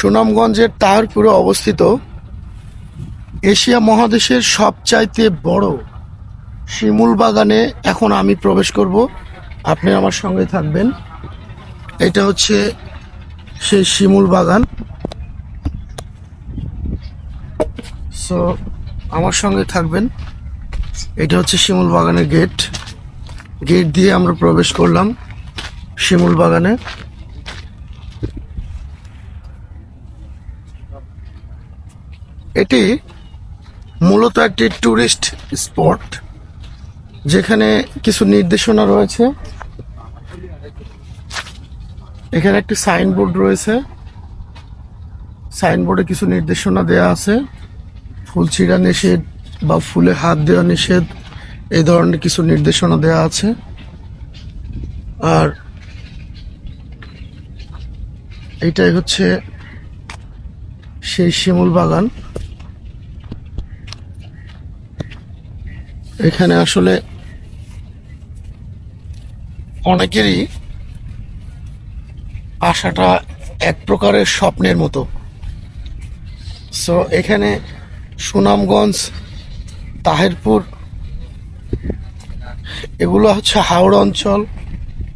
সুনামগঞ্জের তাহারপুরে অবস্থিত এশিয়া মহাদেশের সবচাইতে বড় শিমুল বাগানে এখন আমি প্রবেশ করব। আপনি আমার সঙ্গে থাকবেন। এটা হচ্ছে সেই শিমুল বাগান। সো আমার সঙ্গে থাকবেন। এটা হচ্ছে শিমুল বাগানের গেট। গেট দিয়ে আমরা প্রবেশ করলাম শিমুল বাগানে। এটি মূলত একটি ট্যুরিস্ট স্পট, যেখানে কিছু নির্দেশনা রয়েছে। এখানে একটি সাইনবোর্ড রয়েছে। সাইনবোর্ডে কিছু নির্দেশনা দেয়া আছে। ফুল ছিঁড়া নিষেধ বা ফুলে হাত দেওয়া নিষেধ, এই ধরনের কিছু নির্দেশনা দেয়া আছে। আর এটাই হচ্ছে সেই শিমুল বাগান। এখানে আসলে অনেকেরই আশাটা এক প্রকারের স্বপ্নের মতো। সো এখানে সুনামগঞ্জ, তাহেরপুর, এগুলো হচ্ছে হাওড়া অঞ্চল।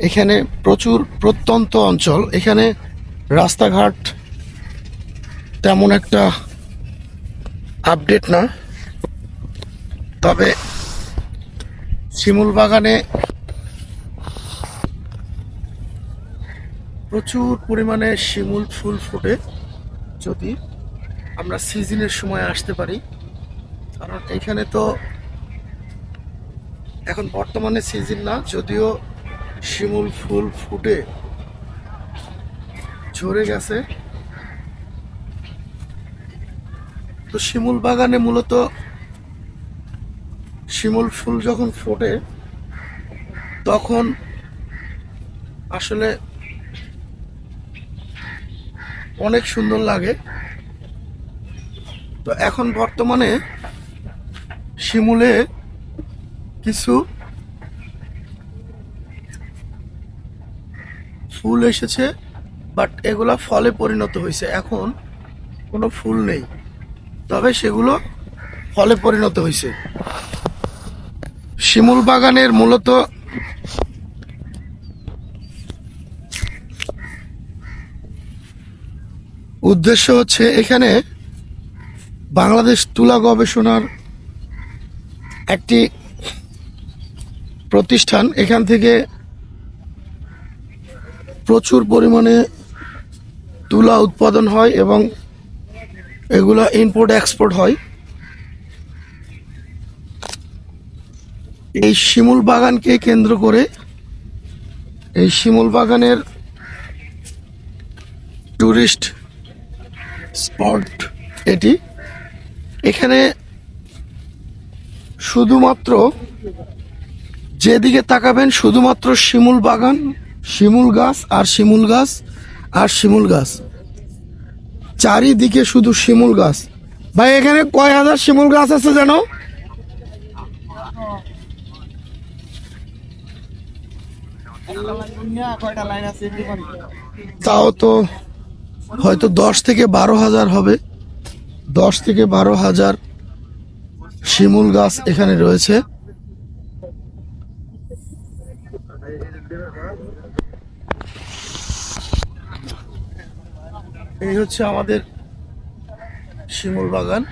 এখানে প্রচুর প্রত্যন্ত অঞ্চল। এখানে রাস্তাঘাট তেমন একটা আপডেট না। তবে শিমুল বাগানে প্রচুর পরিমাণে শিমুল ফুল ফোটে। যদি আমরা সিজনের সময় আসতে পারি, কারণ এখানে তো এখন বর্তমানে সিজন না, যদিও শিমুল ফুল ফুটে। ঝরে গেছে। তো শিমুল বাগানে মূলত শিমুল ফুল যখন ফোটে, তখন আসলে অনেক সুন্দর লাগে। তো এখন বর্তমানে শিমুলে কিছু ফুল এসেছে, বাট এগুলা ফলে পরিণত হয়েছে। এখন কোনো ফুল নেই, তবে সেগুলো ফলে পরিণত হয়েছে। শিমুল বাগানের মূলত উদ্দেশ্য হচ্ছে এখানে বাংলাদেশ তুলা গবেষণার একটি প্রতিষ্ঠান। এখান থেকে প্রচুর পরিমাণে তুলা উৎপাদন হয় এবং এগুলা ইম্পোর্ট এক্সপোর্ট হয়। এই শিমুল বাগানকে কেন্দ্র করে এই শিমুল বাগানের ট্যুরিস্ট স্পট এটি। এখানে শুধুমাত্র যেদিকে তাকাবেন, শুধুমাত্র শিমুল বাগান, শিমুল গাছ আর শিমুল গাছ আর শিমুল গাছ। চারিদিকে শুধু শিমুল গাছ। ভাই, এখানে কয় হাজার শিমুল গাছ আছে জানো? তাও তো হয়তো দশ থেকে বারো হাজার হবে। দশ থেকে বারো হাজার শিমুল গাছ এখানে রয়েছে। এই হচ্ছে আমাদের শিমুল বাগান।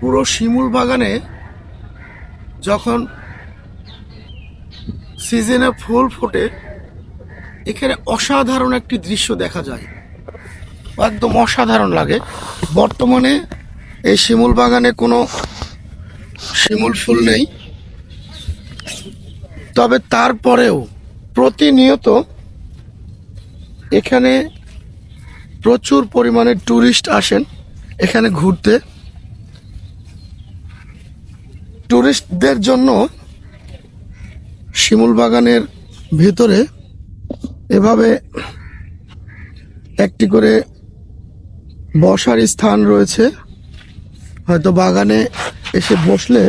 পুরো শিমুল বাগানে যখন সিজনে ফুল ফোটে, এখানে অসাধারণ একটি দৃশ্য দেখা যায়। একদম অসাধারণ লাগে। বর্তমানে এই শিমুল বাগানে কোনো শিমুল ফুল নেই। তবে তারপরেও প্রতিনিয়ত এখানে প্রচুর পরিমাণে ট্যুরিস্ট আসেন এখানে ঘুরতে। টুরিস্টদের জন্য শিমুল বাগানের ভেতরে এভাবে একটি করে বসার স্থান রয়েছে। হয়তো বাগানে এসে বসলে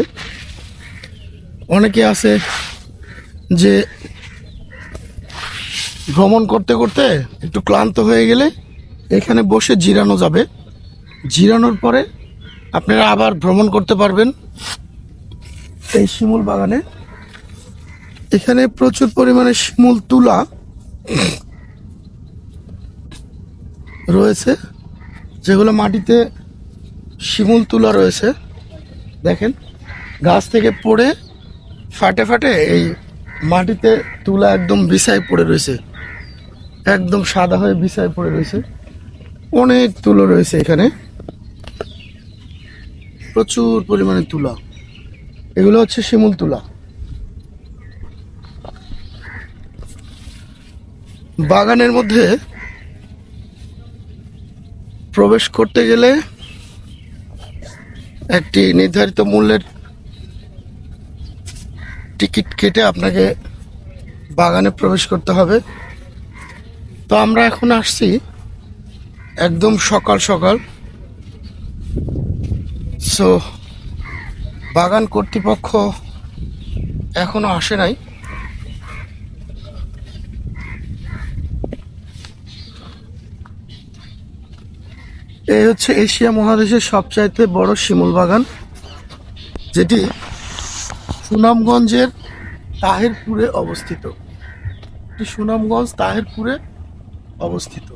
অনেকে আছে যে ভ্রমণ করতে করতে একটু ক্লান্ত হয়ে গেলে এখানে বসে জিরানো যাবে। জিরানোর পরে আপনারা আবার ভ্রমণ করতে পারবেন এই শিমুল বাগানে। এখানে প্রচুর পরিমাণে শিমুল তুলা রয়েছে, যেগুলো মাটিতে শিমুল তুলা রয়েছে। দেখেন, গাছ থেকে পড়ে ফাটে ফাটে এই মাটিতে তুলা একদম বিছায় পড়ে রয়েছে। একদম সাদা হয়ে বিছায় পড়ে রয়েছে। অনেক তুলো রয়েছে এখানে। প্রচুর পরিমাণে তুলা। এগুলো হচ্ছে শিমুল তুলা। বাগানের মধ্যে প্রবেশ করতে গেলে একটি নির্ধারিত মূল্যের টিকিট কেটে আপনাকে বাগানে প্রবেশ করতে হবে। তো আমরা এখন আসছি একদম সকাল সকাল। সো বাগান কর্তৃপক্ষ এখনও আসে নাই। এই হচ্ছে এশিয়া মহাদেশের সবচাইতে বড় শিমুল বাগান, যেটি সুনামগঞ্জের তাহেরপুরে অবস্থিত। সুনামগঞ্জ, তাহেরপুরে অবস্থিত।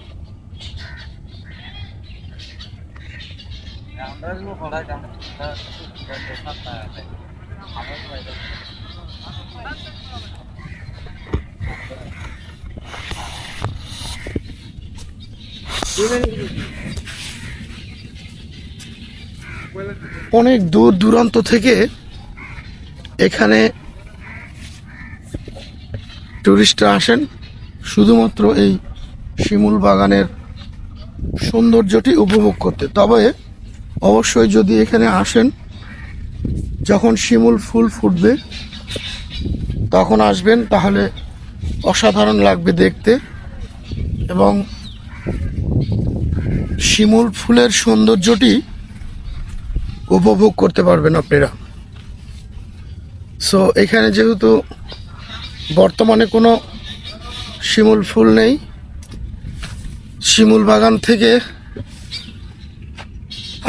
অনেক দূর দূরান্ত থেকে এখানে টুরিস্টরা আসেন। শুধুমাত্র এই শিমুল বাগানের সৌন্দর্যটি উপভোগ করতে। তবে অবশ্যই যদি এখানে আসেন, যখন শিমুল ফুল ফুটবে, তখন আসবেন, তাহলে অসাধারণ লাগবে দেখতে। এবং শিমুল ফুলের সৌন্দর্যটি উপভোগ করতে পারবেন আপনারা। সো এখানে যেহেতু বর্তমানে কোনো শিমুল ফুল নেই, শিমুল বাগান থেকে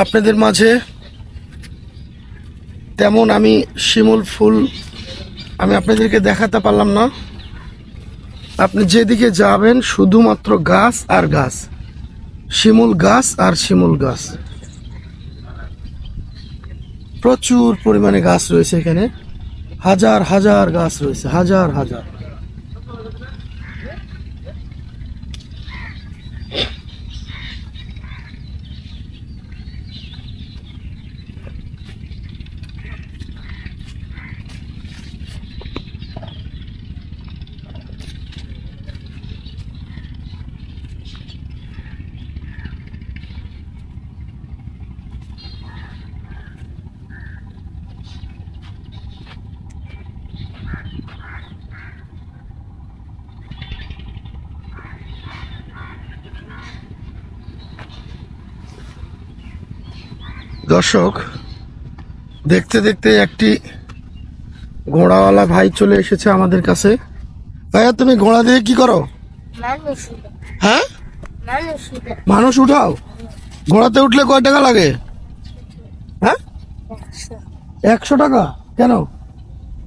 আপনাদের মাঝে। তেমন আমি শিমুল ফুল আমি আপনাদেরকে দেখাতে পারলাম না। আপনি যেদিকে যাবেন, শুধুমাত্র গাছ আর গাছ। শিমুল গাছ আর শিমুল গাছ। প্রচুর পরিমাণে গাছ রয়েছে এখানে। হাজার হাজার গাছ রয়েছে, হাজার হাজার। দর্শক দেখতে দেখতে একটি ঘোড়াওয়ালা ভাই চলে এসেছে আমাদের কাছে। ভাইয়া তুমি ঘোড়া দিয়ে কি করো? হ্যাঁ? মানুষ উঠাও? ঘোড়াতে উঠলে কয় টাকা লাগে? হ্যাঁ? একশো টাকা? কেন?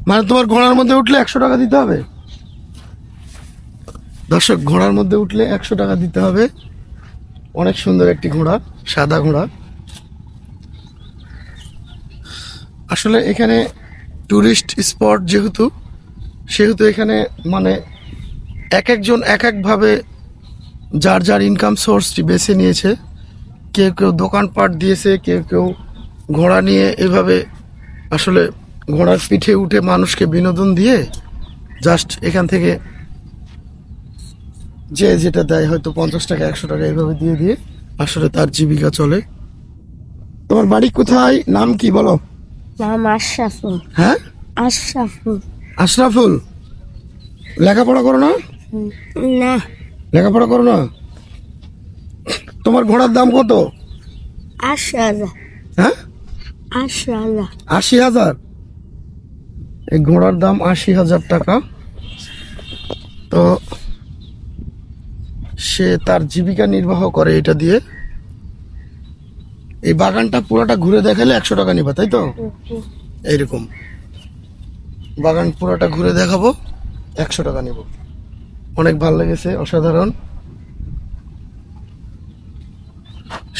মানে তোমার ঘোড়ার মধ্যে উঠলে একশো টাকা দিতে হবে? দর্শক ঘোড়ার মধ্যে উঠলে একশো টাকা দিতে হবে। অনেক সুন্দর একটি ঘোড়া সাদা ঘোড়া। আসলে এখানে টুরিস্ট স্পট যেহেতু, সেহেতু এখানে মানে এক একজন এক একভাবে যার যার ইনকাম সোর্সটি বেছে নিয়েছে। কেউ কেউ দোকানপাট দিয়েছে, কেউ কেউ ঘোড়া নিয়ে এভাবে আসলে ঘোড়ার পিঠে উঠে মানুষকে বিনোদন দিয়ে জাস্ট এখান থেকে যে যেটা দেয় হয়তো পঞ্চাশ টাকা, একশো টাকা এভাবে দিয়ে দিয়ে আসলে তার জীবিকা চলে। তোমার বাড়ি কোথায়? নাম কি বলো? নাম আশরাফুল। হ্যাঁ? আশরাফুল। আশরাফুল? লেখাপড়া করো না? না। লেখাপড়া করো না? তোমার ঘোড়ার দাম কত? আশি হাজার। হ্যাঁ? আশি হাজার। আশি হাজার? এই ঘোড়ার দাম আশি হাজার টাকা। তো সে তার জীবিকা নির্বাহ করে এটা দিয়ে। এই বাগানটা পুরোটা ঘুরে দেখালে একশো টাকা নিবা, তাই তো? এইরকম। বাগান পুরোটা ঘুরে দেখাবো, একশো টাকা নিব। অনেক ভালো লেগেছে, অসাধারণ।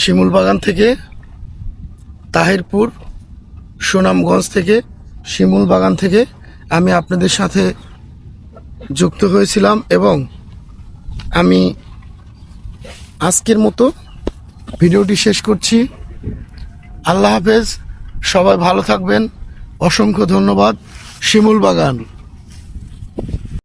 শিমুল বাগান থেকে তাহিরপুর, সুনামগঞ্জ থেকে শিমুল বাগান থেকে আমি আপনাদের সাথে যুক্ত হয়েছিলাম এবং আমি আজকের মতো ভিডিওটি শেষ করছি। আল্লাহ হাফেজ সবাই ভালো থাকবেন। অসংখ্য ধন্যবাদ। শিমুল বাগান।